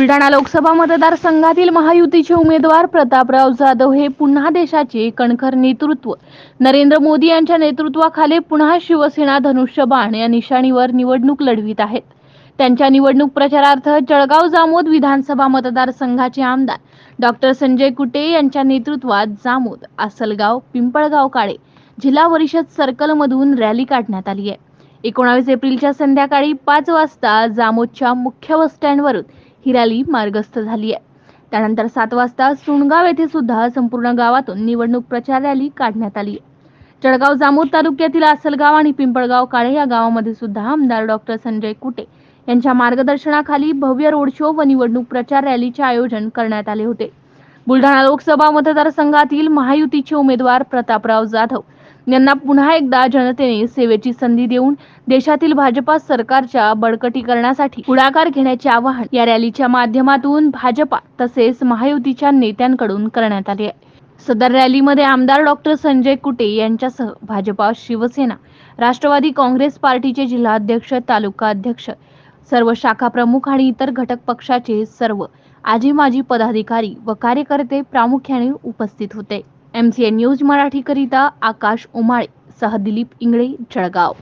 बुलढाणा लोकसभा मतदारसंघातील महायुतीचे उमेदवार प्रतापराव जाधव हे पुन्हा देशाचे कणखर नेतृत्व. नरेंद्र मोदी यांच्या नेतृत्वाखाली पुन्हा शिवसेना धनुष्यबाण या निशाणीवर निवडणूक लढवित आहेत. त्यांच्या निवडणूक प्रचारार्थ जळगाव जामोद विधानसभा मतदारसंघाचे आमदार डॉक्टर संजय कुटे यांच्या नेतृत्वात जामोद आसलगाव पिंपळगाव काळे जिल्हा परिषद सर्कलमधून रॅली काढण्यात आली आहे. एकोणावीस एप्रिलच्या संध्याकाळी पाच वाजता जामोदच्या मुख्य बस स्टँडवरून ही रॅली मार्गस्थ झाली आहे. त्यानंतर सात वाजता सुणगाव येथे सुद्धा संपूर्ण गावातून निवडणूक प्रचार रॅली काढण्यात आली जळगाव जामोद तालुक्यातील आसलगाव आणि पिंपळगाव काळे या गावामध्ये सुद्धा आमदार डॉक्टर संजय कुटे यांच्या मार्गदर्शनाखाली भव्य रोड शो व निवडणूक प्रचार रॅलीचे आयोजन करण्यात आले होते. बुलढाणा लोकसभा मतदारसंघातील महायुतीचे उमेदवार प्रतापराव जाधव यांना पुन्हा एकदा जनतेने सेवेची संधी देऊन देशातील भाजपा सरकारच्या बळकटीकरणासाठी पुढाकार घेण्याचे आवाहन या रॅलीच्या माध्यमातून भाजपा तसेच महायुतीच्या नेत्यांकडून करण्यात आले आहे. सदर रॅलीमध्ये आमदार डॉक्टर संजय कुटे यांच्यासह भाजपा शिवसेना राष्ट्रवादी काँग्रेस पार्टीचे जिल्हाध्यक्ष तालुका अध्यक्ष सर्व शाखा प्रमुख आणि इतर घटक पक्षाचे सर्व आजी माजी पदाधिकारी व कार्यकर्ते प्रामुख्याने उपस्थित होते. एम सी एन न्यूज मराठीकरिता आकाश उमाळे सह दिलीप इंगळे जळगाव.